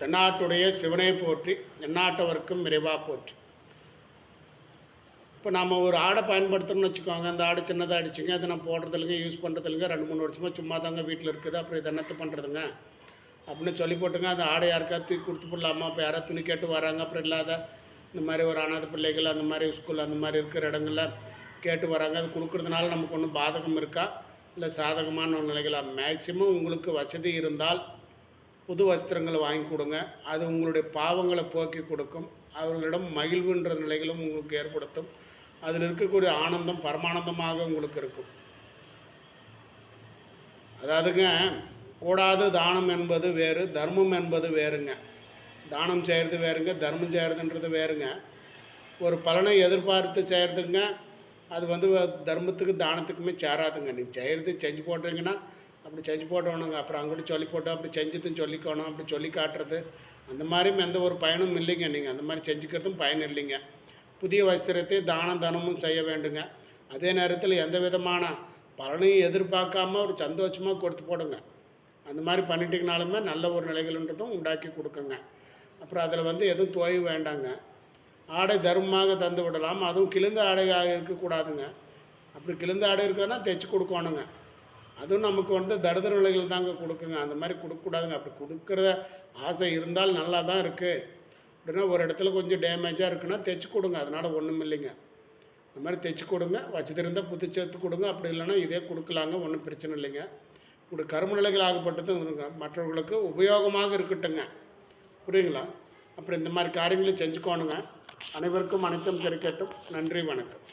தென்னாட்டுடைய சிவனை போற்றி எந்நாட்டவர்க்கும் விரைவாக போற்றி. இப்போ நம்ம ஒரு ஆடை பயன்படுத்தணும்னு வச்சுக்கோங்க. அந்த ஆடை சின்னதாக அடிச்சுங்க அதை நான் போடுறதுலங்க யூஸ் பண்ணுறதுலங்க ரெண்டு மூணு வருஷமாக சும்மா தாங்க வீட்டில் இருக்குது. அப்புறம் இது என்னத்து பண்ணுறதுங்க அப்படின்னு சொல்லி போட்டுங்க. அந்த ஆடை யாருக்காவது தூக்கி கொடுத்து போடலாமா? இப்போ யாராவது துணி கேட்டு வராங்க. அப்புறம் இல்லாத இந்த மாதிரி ஒரு அனாத பிள்ளைகள் அந்த மாதிரி ஸ்கூல் அந்த மாதிரி இருக்கிற இடங்களில் கேட்டு வராங்க. அது கொடுக்குறதுனால நமக்கு ஒன்றும் பாதகம் இருக்கா? இல்லை சாதகமான ஒரு நிலைகளா? மேக்சிமம் உங்களுக்கு வசதி இருந்தால் புது வஸ்திரங்களை வாங்கி கொடுங்க. அது உங்களுடைய பாவங்களை போக்கி கொடுக்கும். அவர்களிடம் மகிழ்வுன்ற நிலைகளும் உங்களுக்கு ஏற்படுத்தும். அதில் இருக்கக்கூடிய ஆனந்தம் பரமானந்தமாக உங்களுக்கு இருக்கும். அதாவதுங்க கூடாது தானம் என்பது வேறு தர்மம் என்பது வேறுங்க. தானம் செய்கிறது வேறுங்க தர்மம் செய்கிறதுன்றது வேறுங்க. ஒரு பலனை எதிர்பார்த்து செய்கிறதுங்க அது வந்து தர்மத்துக்கு தானத்துக்குமே சேராதுங்க. நீங்கள் செய்கிறது செஞ்சு போட்டீங்கன்னா அப்படி செஞ்சு போட்டோணுங்க அப்புறம் அங்கிட்டு சொல்லி போட்டோம் அப்படி செஞ்சதுன்னு சொல்லிக்கணும். அப்படி சொல்லி காட்டுறது. அந்த மாதிரியும் எந்த ஒரு பயனும் இல்லைங்க. நீங்கள் அந்த மாதிரி செஞ்சுக்கிறதும் பயன் இல்லைங்க. புதிய வஸ்திரத்தை தானம் தனமும் செய்ய வேண்டுங்க. அதே நேரத்தில் எந்த விதமான பலனையும் எதிர்பார்க்காம ஒரு சந்தோஷமாக கொடுத்து போடுங்க. அந்த மாதிரி பண்ணிட்டீங்கனாலுமே நல்ல ஒரு நிலைகள்ன்றதும் உண்டாக்கி கொடுக்குங்க. அப்புறம் அதில் வந்து எதுவும் தோய்வு வேண்டாங்க. ஆடை தர்மமாக தந்து விடலாம் அதுவும் கிழிந்த ஆடையாக இருக்கக்கூடாதுங்க. அப்படி கிழிந்த ஆடை இருக்குதுன்னா தைச்சி கொடுக்கணுங்க. அதுவும் நமக்கு வந்து தரித்திர நிலைகள் தாங்க கொடுக்குங்க. அந்த மாதிரி கொடுக்கக்கூடாதுங்க. அப்படி கொடுக்குற ஆசை இருந்தால் நல்லா தான் இருக்குது அப்படின்னா ஒரு இடத்துல கொஞ்சம் டேமேஜாக இருக்குன்னா தைச்சி கொடுங்க. அதனால் ஒன்றும் இல்லைங்க. அந்த மாதிரி தைச்சி கொடுங்க. வச்சுருந்தால் புத்தி சேர்த்து கொடுங்க. அப்படி இல்லைன்னா இதே கொடுக்கலாங்க. ஒன்றும் பிரச்சனை இல்லைங்க. உங்களுடைய கரும நிலைகள் ஆகப்பட்டதும் இருங்க. மற்றவர்களுக்கு உபயோகமாக இருக்கட்டுங்க புரியுங்களா அப்புறம் இந்த மாதிரி காரியங்களை செஞ்சுக்கோணுங்க. அனைவருக்கும் அனைத்தும் கிடைக்கட்டும் நன்றி வணக்கம்.